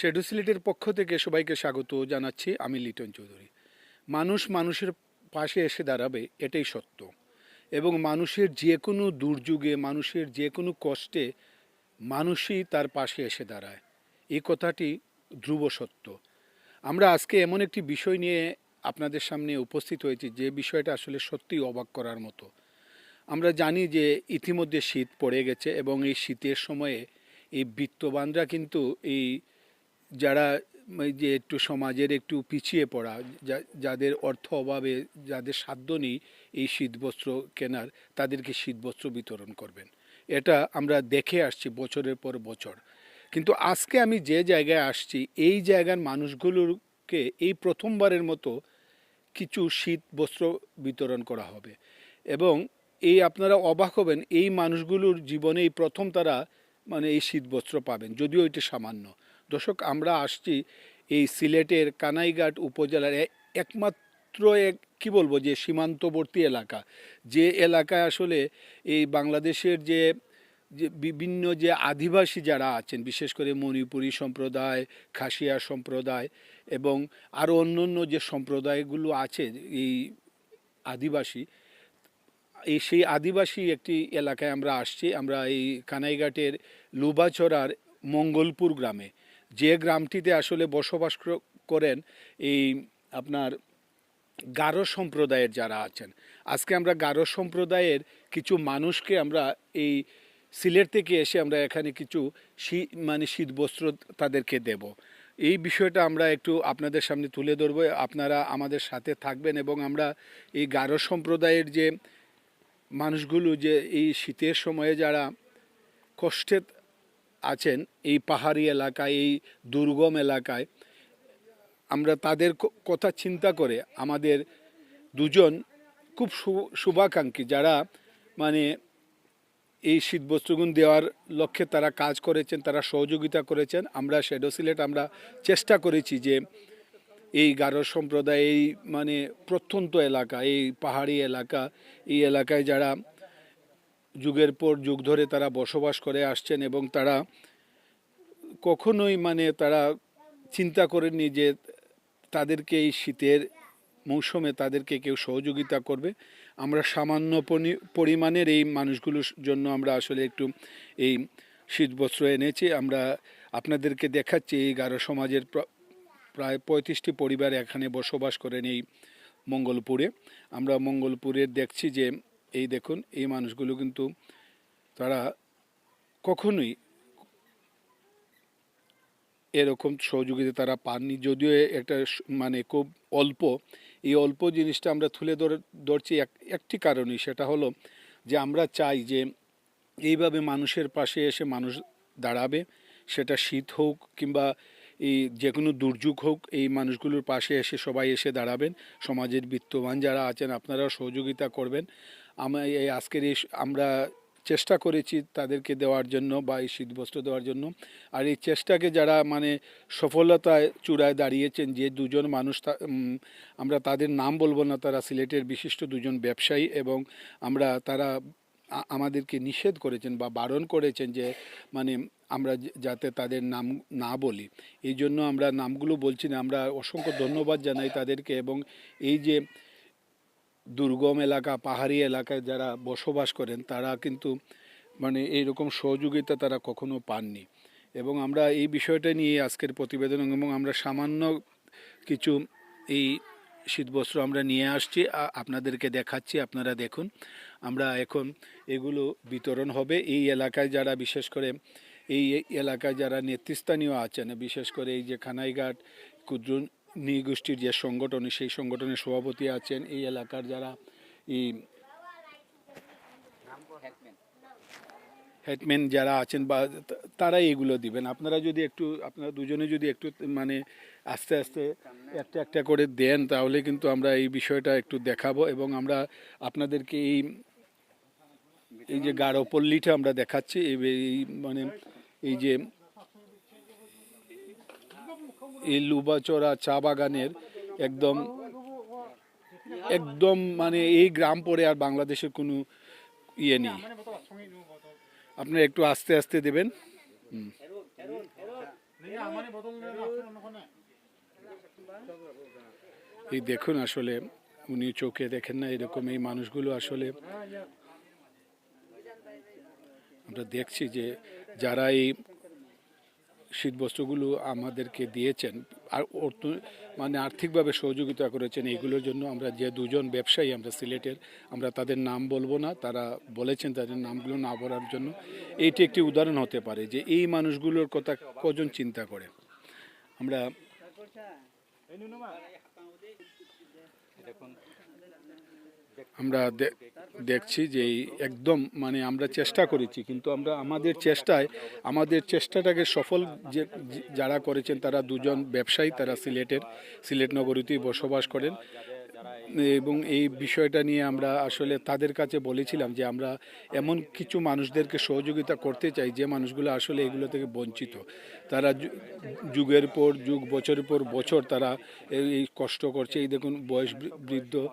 শেডু সিলেটের পক্ষ থেকে সবাইকে স্বাগত জানাচ্ছি আমি লিটন চৌধুরী। মানুষ মানুষের পাশে এসে দাঁড়াবে, এটাই সত্য। এবং মানুষের যে কোনো দুর্যোগে, মানুষের যে কোনো কষ্টে মানুষই তার পাশে এসে দাঁড়ায়। এই কথাটি ধ্রুব সত্য। আমরা আজকে এমন একটি বিষয় নিয়ে আপনাদের সামনে উপস্থিত হয়েছি, যে বিষয়টা আসলে সত্যিই অবাক করার মতো। আমরা জানি যে ইতিমধ্যে শীত পড়ে গেছে এবং এই শীতের সময়ে এই বিত্তবানরা কিন্তু এই যারা যে একটু সমাজের একটু পিছিয়ে পড়া যাদের অর্থ অভাবে যাদের সাধ্য নেই এই শীতবস্ত্র কেনার, তাদেরকে শীতবস্ত্র বিতরণ করবেন। এটা আমরা দেখে আসছি বছরের পর বছর। কিন্তু আজকে আমি যে জায়গায় আসছি, এই জায়গার মানুষগুলোকে এই প্রথমবারের মতো কিছু শীত বস্ত্র বিতরণ করা হবে। এবং এই আপনারা অবাক হবেন, এই মানুষগুলোর জীবনে এই প্রথম তারা মানে এই শীত বস্ত্র পাবেন, যদিও এটি সামান্য। দর্শক, আমরা আসছি এই সিলেটের কানাইঘাট উপজেলার একমাত্র এক, কি বলব, যে সীমান্তবর্তী এলাকা। যে এলাকায় আসলে এই বাংলাদেশের যে যে বিভিন্ন যে আদিবাসী যারা আছেন, বিশেষ করে মণিপুরী সম্প্রদায়, খাসিয়া সম্প্রদায় এবং আরও অন্য অন্য যে সম্প্রদায়গুলো আছে, এই আদিবাসী, এই সেই আদিবাসী একটি এলাকায় আমরা আসছি। আমরা এই কানাইঘাটের লুবাচড়ার মঙ্গলপুর গ্রামে। যে গ্রামটিতে আসলে বসবাস করেন এই আপনার গারো সম্প্রদায়ের যারা আছেন, আজকে আমরা গারো সম্প্রদায়ের কিছু মানুষকে আমরা এই সিলেট থেকে এসে আমরা এখানে কিছু শীত মানে শীতবস্ত্র তাদেরকে দেব। এই বিষয়টা আমরা একটু আপনাদের সামনে তুলে ধরবো, আপনারা আমাদের সাথে থাকবেন এবং আমরা এই গারো সম্প্রদায়ের যে মানুষগুলো যে এই শীতের সময়ে যারা কষ্টে আছেন, এই পাহাড়ি এলাকায়, এই দুর্গম এলাকায়, আমরা তাদের কথা চিন্তা করে আমাদের দুজন খুব শুভাকাঙ্ক্ষী যারা মানে এই শীতবস্ত্রগুণ দেওয়ার লক্ষ্যে তারা কাজ করেছেন, তারা সহযোগিতা করেছেন। আমরা শেডো সিলেট আমরা চেষ্টা করেছি যে এই গারো সম্প্রদায়, এই মানে প্রত্যন্ত এলাকা, এই পাহাড়ি এলাকা, এই এলাকায় যারা যুগের পর যুগ ধরে তারা বসবাস করে, আসছেন এবং তারা কখনোই মানে তারা চিন্তা করেননি যে তাদেরকে এই শীতের মৌসুমে তাদেরকে কেউ সহযোগিতা করবে। আমরা সামান্য পরিমাণের এই মানুষগুলোর জন্য আমরা আসলে একটু এই শীতবস্ত্র এনেছি। আমরা আপনাদেরকে দেখাচ্ছি এই গারো সমাজের প্র- প্রায় পঁয়ত্রিশটি পরিবার এখানে বসবাস করেন এই মঙ্গলপুরে। আমরা মঙ্গলপুরে দেখছি যে এই দেখুন, এই মানুষগুলো কিন্তু তারা কখনোই এরকম সহযোগিতা তারা পাননি। যদিও একটা মানে খুব অল্প, এই অল্প জিনিসটা আমরা তুলে ধরে, ধরছি এক, একটি কারণই, সেটা হলো যে আমরা চাই যে এইভাবে মানুষের পাশে এসে মানুষ দাঁড়াবে, সেটা শীত হোক কিংবা এই যে কোনো দুর্যোগ হোক, এই মানুষগুলোর পাশে এসে সবাই এসে দাঁড়াবেন। সমাজের বিত্তবান যারা আছেন, আপনারাও সহযোগিতা করবেন। আমরা এই আজকের এই আমরা চেষ্টা করেছি তাদেরকে দেওয়ার জন্য বা এই শীতবস্ত্র দেওয়ার জন্য। আর এই চেষ্টাকে যারা মানে সফলতায় চূড়ায় দাঁড়িয়েছেন যে দুজন মানুষ আমরা তাদের নাম বলব না, তারা সিলেটের বিশিষ্ট দুজন ব্যবসায়ী এবং আমরা তারা আমাদেরকে নিষেধ করেছেন বা বারণ করেছেন যে মানে আমরা যাতে তাদের নাম না বলি। এই জন্য আমরা নামগুলো বলছি না, আমরা অসংখ্য ধন্যবাদ জানাই তাদেরকে এবং এই যে দুর্গম এলাকা, পাহাড়ি এলাকায় যারা বসবাস করেন, তারা কিন্তু মানে এইরকম সহযোগিতা তারা কখনো পাননি। এবং আমরা এই বিষয়টা নিয়ে আজকের প্রতিবেদন এবং আমরা সামান্য কিছু এই শীতবস্ত্র আমরা নিয়ে আসছি আপনাদেরকে দেখাচ্ছি, আপনারা দেখুন। আমরা এখন এগুলো বিতরণ হবে। এই এলাকায় যারা, বিশেষ করে এই এলাকায় যারা নেতৃস্থানীয় আছেন, বিশেষ করে এই যে খানাইঘাট ক্ষুদ্র নৃগোষ্ঠীর যে সংগঠন, সেই সংগঠনের সভাপতি আছেন এই এলাকার যারা এই হেডম্যান যারা আছেন বা তা- তারাই এগুলো দিবেন। আপনারা যদি একটু, আপনারা দুজনে যদি একটু মানে আস্তে আস্তে একটা একটা করে দেন, তাহলে কিন্তু আমরা এই বিষয়টা একটু দেখাবো এবং আমরা আপনাদেরকে এই এই যে গাঢ় পল্লীটা আমরা দেখাচ্ছি এই মানে এই যে এই লুবাচড়া চা বাগানের একদম একদম মানে এই গ্রাম পরে আর বাংলাদেশের কোনো ইয়ে নেই। আপনারা একটু আস্তে আস্তে দেবেন। এই দেখুন আসলে, উনি চোখে দেখেন না, এরকম এই মানুষগুলো আসলে। আমরা দেখছি যে যারা এই শীতবস্ত্রগুলো আমাদেরকে দিয়েছেন আর অর্থ মানে আর্থিকভাবে সহযোগিতা করেছেন। এইগুলোর জন্য আমরা যে দুজন ব্যবসায়ী আমরা সিলেটের আমরা তাদের নাম বলব না তারা বলেছেন তাদের নামগুলো না বলার জন্য। এইটি একটি উদাহরণ হতে পারে যে এই মানুষগুলোর কথা কজন চিন্তা করে? আমরা আমরা দেখছি যে একদম মানে আমরা চেষ্টা করেছি, কিন্তু আমরা আমাদের চেষ্টায়, আমাদের চেষ্টাটাকে সফল যে- যারা করেছেন তারা দুজন ব্যবসায়ী, তারা সিলেটের, সিলেট নগরীতেই বসবাস করেন। এবং এই বিষয়টা নিয়ে আমরা আসলে তাদের কাছে বলেছিলাম যে আমরা এমন কিছু মানুষদেরকে সহযোগিতা করতে চাই যে মানুষগুলো আসলে এগুলো থেকে বঞ্চিত। তারা যুগের পর যুগ বছরের পর বছর তারা এই- এই কষ্ট করছে। এই দেখুন বয়স বৃদ্ধ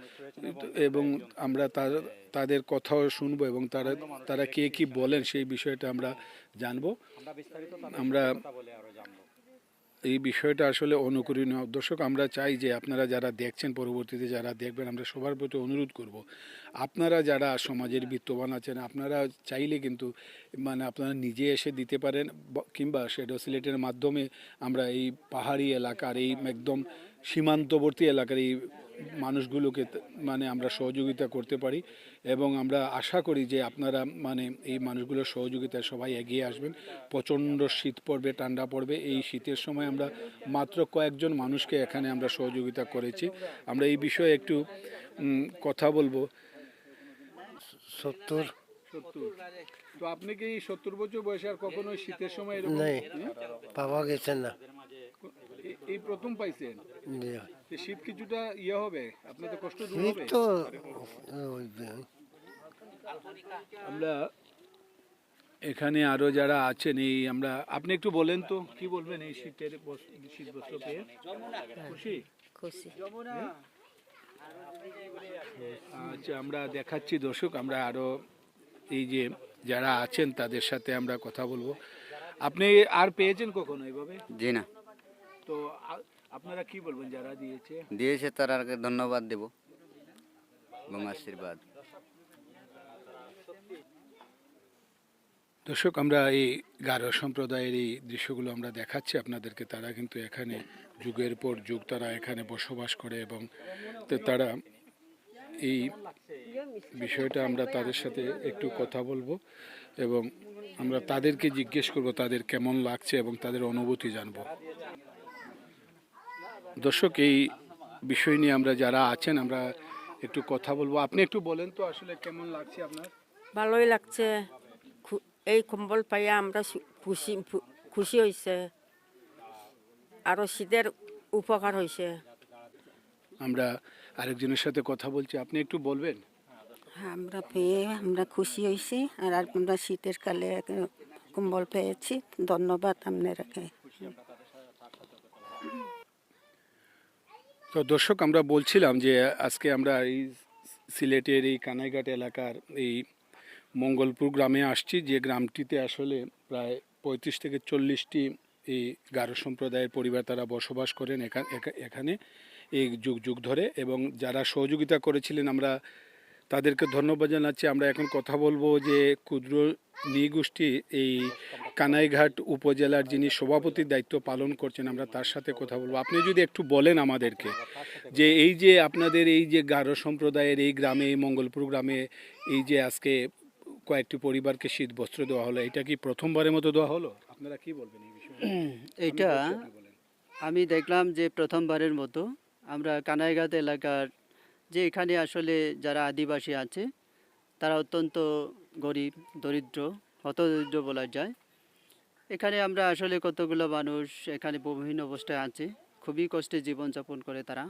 এবং আমরা তার তাদের কথাও শুনব এবং তারা তারা কে কি বলেন সেই বিষয়টা আমরা জানব। আমরা এই বিষয়টা আসলে অনুকরণীয়। দর্শক, আমরা চাই যে আপনারা যারা দেখছেন পরবর্তীতে, যারা দেখবেন, আমরা সবার প্রতি অনুরোধ করব, আপনারা যারা সমাজের বিত্তবান আছেন, আপনারা চাইলে কিন্তু মানে আপনারা নিজে এসে দিতে পারেন কিংবা শেডো সিলেটের মাধ্যমে আমরা এই পাহাড়ি এলাকার এই একদম সীমান্তবর্তী এলাকার এই মানুষগুলোকে মানে আমরা সহযোগিতা করতে পারি এবং আমরা আশা করি যে আপনারা মানে এই মানুষগুলোর সহযোগিতায় সবাই এগিয়ে আসবেন। প্রচণ্ড শীত পড়বে ঠান্ডা পড়বে। এই শীতের সময় আমরা মাত্র কয়েকজন মানুষকে এখানে আমরা সহযোগিতা করেছি। আমরা এই বিষয়ে একটু কথা বলব। সত্তর। তো আপনি কি এই সত্তর বছর বয়সে আর কখনো শীতের সময় এরকম হ্যাঁ? পাওয়া গেছে না। এই প্রথম পাইছেন। শীত কিছুটা ইয়ে হবে আপনার তো কষ্ট দূর হবে। তো আমরা এখানে আরও যারা আছেন এই আমরা আপনি একটু বলেন তো কি বলবেন এই শীতের শীত বস্ত্র পেয়ে খুশি। খুশি আচ্ছা আমরা দেখাচ্ছি দর্শক আমরা আরও এই যে যারা আছেন তাদের সাথে আমরা কথা বলব। আপনি আর পেয়েছেন কখনো এইভাবে জি না। তো আপনারা কি বলবেন যারা দিয়েছে? দিয়েছে তারাকে ধন্যবাদ দেব। এবং আশীর্বাদ। দর্শক আমরা এই গারো সম্প্রদায়ের এই দৃশ্যগুলো আমরা দেখাচ্ছি আপনাদেরকে। তারা কিন্তু এখানে যুগের পর যুগ তারা এখানে বসবাস করে এবং তো তারা এই বিষয়টা আমরা তাদের সাথে একটু কথা বলব এবং আমরা তাদেরকে জিজ্ঞেস করব তাদের কেমন লাগছে এবং তাদের অনুভূতি জানব। দর্শক এই বিষয় নিয়ে আমরা যারা আছেন আমরা একটু কথা বলব। আপনি একটু বলেন তো আসলে কেমন লাগছে আপনার? ভালোই লাগছে। খু- এই কম্বল পাইয়া আমরা খুশি খুশি হয়েছে আরও শীতের উপকার হয়েছে আমরা আরেকজনের সাথে কথা বলছি। আপনি একটু বলবেন? আমরা পেয়ে আমরা খুশি হয়েছি আর আমরা শীতের কালে কম্বল পেয়েছি। ধন্যবাদ আপনারাকে তো দর্শক, আমরা বলছিলাম যে আজকে আমরা এই সিলেটের এই কানাইঘাট এলাকার এই মঙ্গলপুর গ্রামে আসছি, যে গ্রামটিতে আসলে প্রায় পঁয়ত্রিশ থেকে চল্লিশটি এই গারো সম্প্রদায়ের পরিবার তারা বসবাস করেন এখা- এখা- এখানে এই যুগ যুগ ধরে এবং যারা সহযোগিতা করেছিলেন, আমরা তাদেরকে ধন্যবাদ জানাচ্ছি। আমরা এখন কথা বলব যে ক্ষুদ্র নৃগোষ্ঠী এই কানাইঘাট উপজেলার যিনি সভাপতির দায়িত্ব পালন করছেন আমরা তার সাথে কথা বলব। আপনি যদি একটু বলেন আমাদেরকে যে এই যে আপনাদের এই যে গারো সম্প্রদায়ের এই গ্রামে এই মঙ্গলপুর গ্রামে এই যে আজকে কয়েকটি পরিবারকে শীত বস্ত্র দেওয়া হলো এটা কি প্রথমবারের মতো দেওয়া হলো? আপনারা কি বলবেন এই বিষয়ে? এটা আমি দেখলাম যে প্রথমবারের মতো আমরা কানাইঘাট এলাকার যে এখানে আসলে যারা আদিবাসী আছে, তারা অত্যন্ত গরিব, দরিদ্র, হতদরিদ্র বলা যায়। এখানে আমরা আসলে কতগুলো মানুষ এখানে বিভিন্ন অবস্থায় আছে, খুবই কষ্টে জীবনযাপন করে তারা।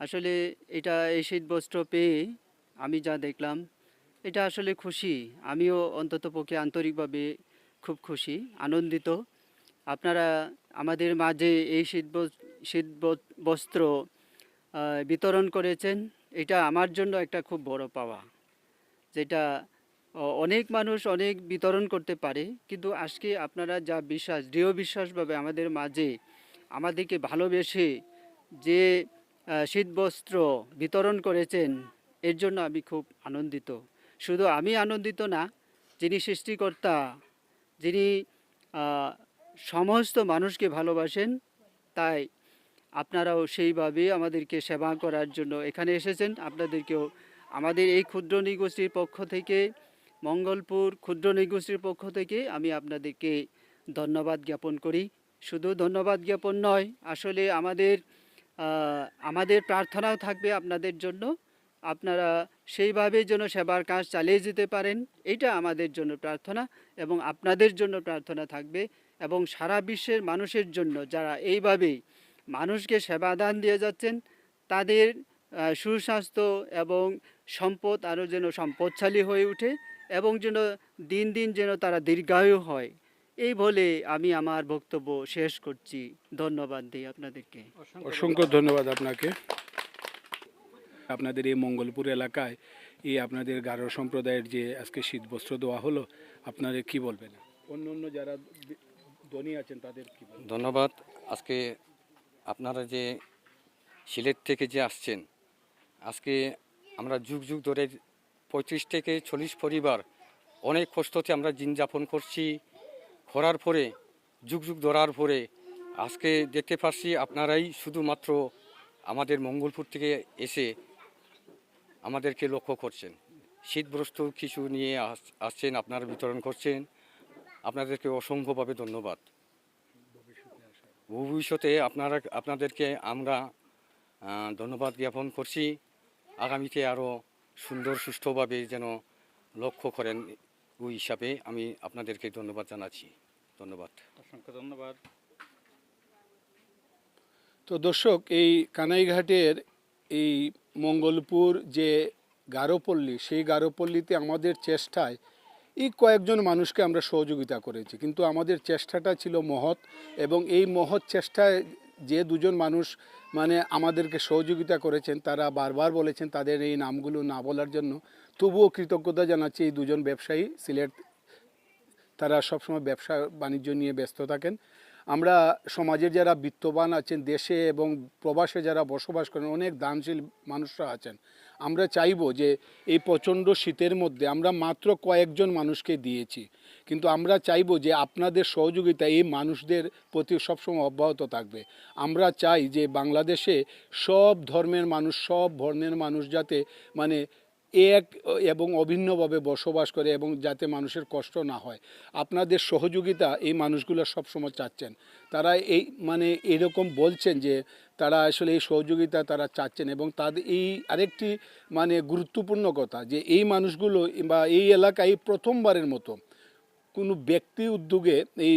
আসলে এটা এই শীত বস্ত্র পেয়ে আমি যা দেখলাম, এটা আসলে খুশি। আমিও অন্তত পক্ষে আন্তরিকভাবে খুব খুশি, আনন্দিত। আপনারা আমাদের মাঝে এই শীত শীত বস্ত্র বিতরণ করেছেন, এটা আমার জন্য একটা খুব বড় পাওয়া, যেটা অনেক মানুষ অনেক বিতরণ করতে পারে, কিন্তু আজকে আপনারা যা বিশ্বাস, দৃঢ় বিশ্বাসভাবে আমাদের মাঝে আমাদেরকে ভালোবেসে যে শীতবস্ত্র বিতরণ করেছেন, এর জন্য আমি খুব আনন্দিত। শুধু আমি আনন্দিত না, যিনি সৃষ্টিকর্তা, যিনি সমস্ত মানুষকে ভালোবাসেন, তাই আপনারাও সেইভাবে আমাদেরকে সেবা করার জন্য এখানে এসেছেন। আপনাদেরকেও আমাদের এই ক্ষুদ্র নৃগোষ্ঠীর পক্ষ থেকে, মঙ্গলপুর ক্ষুদ্র নৃগোষ্ঠীর পক্ষ থেকে আমি আপনাদেরকে ধন্যবাদ জ্ঞাপন করি। শুধু ধন্যবাদ জ্ঞাপন নয়, আসলে আমাদের আমাদের প্রার্থনাও থাকবে আপনাদের জন্য। আপনারা সেইভাবে যেন সেবার কাজ চালিয়ে যেতে পারেন, এটা আমাদের জন্য প্রার্থনা এবং আপনাদের জন্য প্রার্থনা থাকবে এবং সারা বিশ্বের মানুষের জন্য যারা এইভাবেই মানুষকে সেবা দান দিয়ে যাচ্ছেন তাদের সুস্বাস্থ্য এবং সম্পদ আরও যেন সম্পদশালী হয়ে ওঠে এবং যেন দিন দিন যেন তারা দীর্ঘায়ু হয়। এই বলে আমি আমার বক্তব্য শেষ করছি। ধন্যবাদ দিই আপনাদেরকে। অসংখ্য ধন্যবাদ আপনাকে। আপনাদের এই মঙ্গলপুর এলাকায় এই আপনাদের গারো সম্প্রদায়ের যে আজকে শীত বস্ত্র দেওয়া হলো আপনারা কি বলবেন? অন্য অন্য যারা ধনী আছেন তাদের কি ধন্যবাদ। আজকে আপনারা যে সিলেট থেকে যে আসছেন, আজকে আমরা যুগ যুগ ধরে পঁয়ত্রিশ থেকে চল্লিশ পরিবার অনেক কষ্টতে আমরা দিন যাপন করছি। করার পরে, যুগ যুগ ধরার পরে আজকে দেখতে পাচ্ছি আপনারাই শুধুমাত্র আমাদের মঙ্গলপুর থেকে এসে আমাদেরকে লক্ষ্য করছেন। শীতগ্রস্ত কিছু নিয়ে আস- আসছেন, আপনারা বিতরণ করছেন। আপনাদেরকে অসংখ্যভাবে ধন্যবাদ। ভবিষ্যতে আপনারা আপনাদেরকে আমরা ধন্যবাদ জ্ঞাপন করছি। আগামীতে আরও সুন্দর সুষ্ঠুভাবে যেন লক্ষ্য করেন ওই হিসাবে আমি আপনাদেরকে ধন্যবাদ জানাচ্ছি। ধন্যবাদ। অসংখ্য ধন্যবাদ। তো দর্শক এই কানাইঘাটের এই মঙ্গলপুর যে গারোপল্লী সেই গারোপল্লীতে আমাদের চেষ্টায় এই কয়েকজন মানুষকে আমরা সহযোগিতা করেছি। কিন্তু আমাদের চেষ্টাটা ছিল মহৎ এবং এই মহৎ চেষ্টায় যে দুজন মানুষ মানে আমাদেরকে সহযোগিতা করেছেন, তারা বারবার বলেছেন তাদের এই নামগুলো না বলার জন্য। তবুও কৃতজ্ঞতা জানাচ্ছি এই দুজন ব্যবসায়ী, সিলেট, তারা সবসময় ব্যবসা বাণিজ্য নিয়ে ব্যস্ত থাকেন। আমরা সমাজের যারা বিত্তবান আছেন, দেশে এবং প্রবাসে যারা বসবাস করেন, অনেক দানশীল মানুষরা আছেন। আমরা চাইব যে এই প্রচণ্ড শীতের মধ্যে আমরা মাত্র কয়েকজন মানুষকে দিয়েছি। কিন্তু আমরা চাইব যে আপনাদের সহযোগিতা এই মানুষদের প্রতি সবসময় অব্যাহত থাকবে। আমরা চাই যে বাংলাদেশে সব ধর্মের মানুষ, সব বর্ণের মানুষ যাতে মানে এক এবং অভিন্নভাবে বসবাস করে এবং যাতে মানুষের কষ্ট না হয়। আপনাদের সহযোগিতা এই মানুষগুলো সবসময় চাচ্ছেন। তারা এই মানে এরকম বলছেন যে, তারা আসলে এই সহযোগিতা তারা চাচ্ছেন এবং তাদের এই আরেকটি মানে গুরুত্বপূর্ণ কথা যে, এই মানুষগুলো বা এই এলাকায় প্রথমবারের মতো কোনো ব্যক্তি উদ্যোগে এই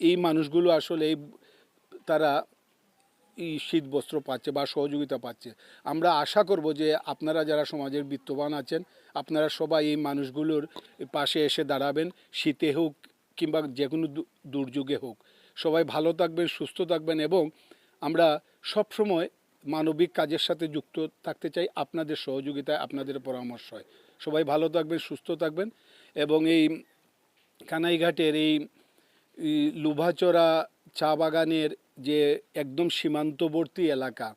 এই মানুষগুলো আসলে তারা শীত বস্ত্র পাচ্ছে বা সহযোগিতা পাচ্ছে। আমরা আশা করব যে আপনারা যারা সমাজের বিত্তবান আছেন, আপনারা সবাই এই মানুষগুলোর পাশে এসে দাঁড়াবেন, শীতে হোক কিংবা যে কোনো দুর্যোগে হোক। সবাই ভালো থাকবেন, সুস্থ থাকবেন এবং আমরা সবসময় মানবিক কাজের সাথে যুক্ত থাকতে চাই, আপনাদের সহযোগিতায়, আপনাদের পরামর্শ হয় সবাই ভালো থাকবেন, সুস্থ থাকবেন এবং এই কানাইঘাটের এই লুভাচড়া চা বাগানের যে একদম সীমান্তবর্তী এলাকা,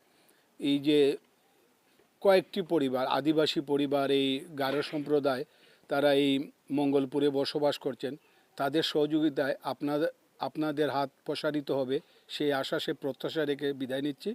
এই যে কয়েকটি পরিবার, আদিবাসী পরিবার, এই গারো সম্প্রদায়, তারা এই মঙ্গলপুরে বসবাস করছেন, তাদের সহযোগিতায় আপনাদের আপনাদের হাত প্রসারিত হবে, সেই আশা সে প্রত্যাশা রেখে বিদায় নিচ্ছি।